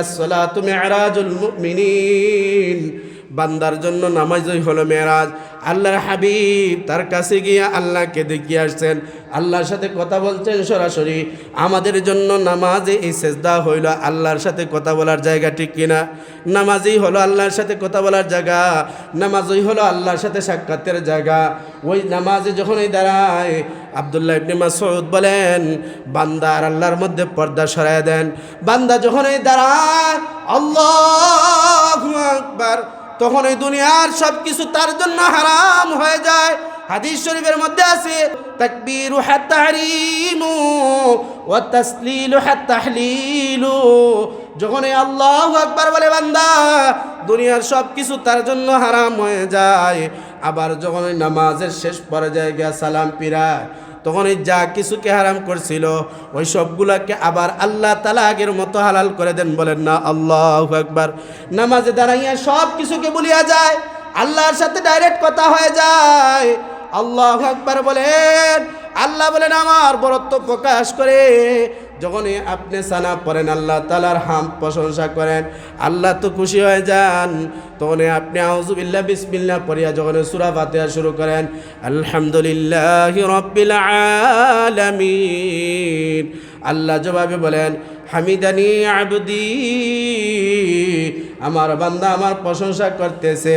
الصلاة معراج المؤمنين. বান্দার জন্য নামাজই হলো মেরাজ। আল্লাহর হাবিব তার কাছে গিয়ে আল্লাহকে দেখিয়ে আসছেন। আল্লাহর সাথে কথা বলছেন সরাসরি। আমাদের জন্য নামাজে এই সেজদা হইল আল্লাহর সাথে কথা বলার জায়গা ঠিক কিনা? নামাজই হলো আল্লাহর সাথে কথা বলার জায়গা। নামাজই হলো আল্লাহর সাথে সাক্ষাতের জায়গা। ওই নামাজে যখন এই দাঁড়ায়, আবদুল্লাহ ইবনে মাসউদ বলেন, বান্দা আর আল্লাহর মধ্যে পর্দা সরায় দেন। বান্দা যখন এই দাঁড়ায়, আল্লাহু আকবার তখন ওই দুনিয়ার সব কিছু তার জন্য হারাম হয়ে যায়। হাদিস শরীফের মধ্যে আছে, তাকবীরু হাত তাহরিমু ওয়া তাসলিলু হাত তাহলিলু। যখন এই আল্লাহু আকবার বলে, বান্দা, দুনিয়ার সব কিছু তার জন্য হারাম হয়ে যায়। আবার যখন নামাজের শেষ পর্যায়ে গিয়া সালাম পিরায় তখন এই যা কিছুকে হারাম করছিল, ওই সবগুলাকে আবার আল্লাহ তালা আগের মতো হালাল করে দেন বলেন না, আল্লাহ একবার নামাজে দাঁড়াইয়া সব কিছুকে বলিয়া যায়, আল্লাহর সাথে ডাইরেক্ট কথা হয়ে যায়। আল্লাহ একবার বলেন, আল্লাহ বলেন, আমার বরত্ব প্রকাশ করে যখনই আপনি সানা পড়েন, আল্লাহ তালার হাম প্রশংসা করেন, আল্লাহ তো খুশি হয়ে যান। তখন আপনি আউজুবিল্লাহ বিসমিল্লাহ পড়িয়া যখন সুরা ফাতিহা শুরু করেন, আলহামদুলিল্লাহ রব্বিল আলামিন। আল্লাহ জবাবে বলেন, হামিদানি আবদি, আমার বান্দা আমার প্রশংসা করতেছে।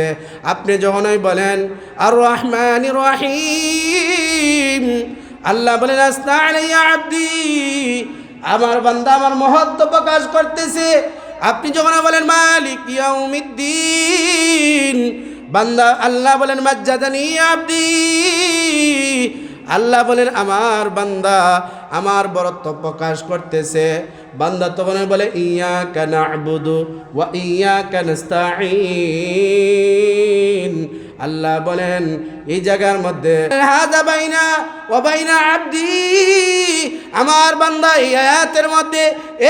আপনি যখনই বলেন আর রহমান রহিম, আল্লাহ বলেন আসনা আলাইয়া আব্দি আমার বান্দা আমার মহত্ব প্রকাশ করতেছে। আপনি যখন বলেন, মালিক বান্দা আল্লাহ বলেন, মাজ্জাদানি আব্দি। আল্লাহ বলেন, আমার বান্দা আমার বরত্ব প্রকাশ করতেছে। বান্দা তখন বলে ইয়া কেন আবুদু ওয়া ইয়া কেন আল্লাহ বলেন, এই জায়গার মধ্যে আব্দি, আমার বান্দা এই আয়াতের মধ্যে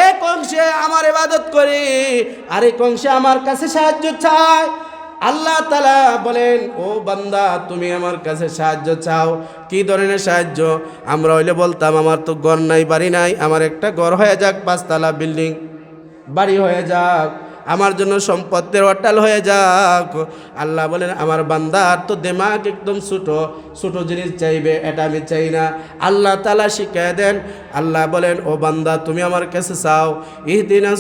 এক অংশে আমার ইবাদত করে, আরেক অংশে আমার কাছে সাহায্য চায়। আল্লাহ তালা বলেন, ও বান্দা, তুমি আমার কাছে সাহায্য চাও। কি ধরনের সাহায্য? আমরা হইলে বলতাম, আমার তো ঘর নাই, বাড়ি নাই, আমার একটা ঘর হয়ে যাক, পাঁচতলা বিল্ডিং, বাড়ি হয়ে যাক। আমার জন্য সম্পদের অটাল হয়ে যাক। আল্লাহ বলেন, আমার বান্দার তো দেমাগ একদম ছোটো। ছোটো জিনিস চাইবে, এটা আমি চাই না। আল্লাহ তালা শিখাই দেন। আল্লাহ বলেন, ও বান্দা, তুমি আমার কাছে চাও। ইহদিনা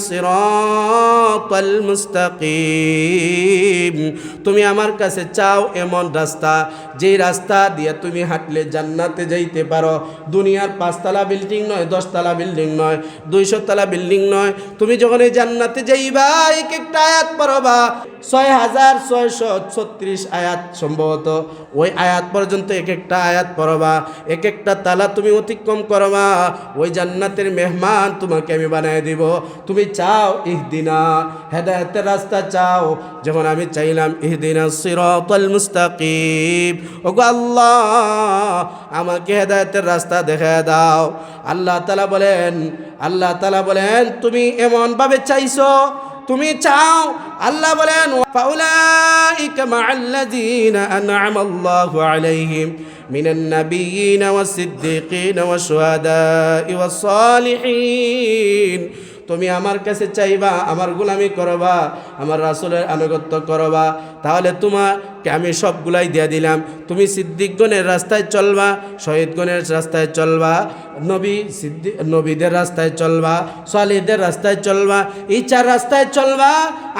তুমি আমার কাছে চাও এমন রাস্তা, যেই রাস্তা দিয়ে তুমি হাঁটলে জান্নাতে যাইতে পারো। দুনিয়ার পাঁচতলা বিল্ডিং নয়, দশতলা বিল্ডিং নয় দুইশো তলা বিল্ডিং নয়। তুমি যখন এই জান্নাতে যাইবা এক একটা আয়াত পড়বা। ছয় হাজার ছয়শো ছত্রিশ আয়াত সম্ভবত। ওই আয়াত পর্যন্ত এক একটা আয়াত পড়বা। এক একটা তালা তুমি অতিক্রম করবা। ওই জান্নাতের মেহমান তোমাকে আমি বানাই দিব। তুমি চাও ইহদিনা, হেদায়তের রাস্তা চাও। যখন আমি চাইলাম ইহদিনা সিরাতাল মুস্তাকিম। ওগো আল্লাহ, আমাকে হেদায়তের রাস্তা দেখে দাও। আল্লাহ তালা বলেন, আল্লাহ তালা বলেন, তুমি এমনভাবে চাইছো তুমি চাও? আল্লাহ বলেন ফাউলাইকা মাআল্লাযীনা আন'আমা আল্লাহু আলাইহিম মিনান নাবিয়্যিনা ওয়াস-সিদ্দীকিনা ওয়াশ-শুহাদা'i ওয়াস-সালিহিন তুমি আমার কাছে চাইবা, আমার গোলামি করবা, আমার রাসুলের আনুগত্য করবা, তাহলে তোমাকে আমি সবগুলাই দিয়ে দিলাম। তুমি সিদ্দিকগণের রাস্তায় চলবা, শহীদগণের রাস্তায় চলবা, নবী সিদ্দিক, নবীদের রাস্তায় চলবা সালিদের রাস্তায় চলবা, এই চার রাস্তায় চলবা,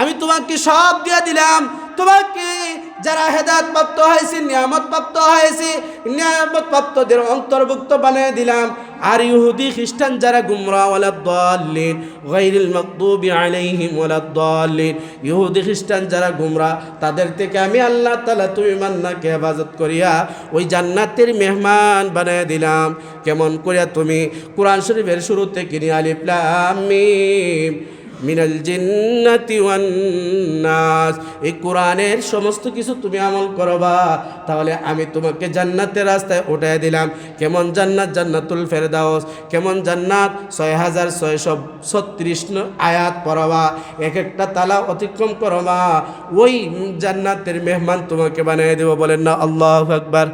আমি তোমাকে সব দিয়ে দিলাম। তোমাকে যারা হেদায়ত প্রাপ্ত হয়েছে নিয়ামত প্রাপ্ত হয়েছে নিয়ামত প্রাপ্তদের অন্তর্ভুক্ত বানিয়ে দিলাম। আর ইহুদি খ্রিস্টান যারা গুমরা ওয়ালা দলিন গাইরুল মকদুবি আলাইহিম ওয়ালা দলিন ইহুদি খ্রিস্টান যারা গুমরা, তাদের থেকে আমি আল্লাহ তালা তুমি মান্নাকে হেফাজত করিয়া ওই জান্নাতের মেহমান বানিয়ে দিলাম। কেমন করিয়া তুমি? কোরআন শরীফের শুরু থেকে নিয়ে মিম। মিনাল জিন্নাতি নাস। এই কোরআনের সমস্ত কিছু তুমি আমল করবা, তাহলে আমি তোমাকে জান্নাতের রাস্তায় উঠাই দিলাম। কেমন জান্নাত? জান্নাতুল ফেরদাউস। কেমন জান্নাত? ছয় হাজার ছয়শো ছত্রিশ আয়াত পড়বা, এক একটা তালা অতিক্রম করবা। ওই জান্নাতের মেহমান তোমাকে বানিয়ে দেবো, বলেন না আল্লাহ আকবার।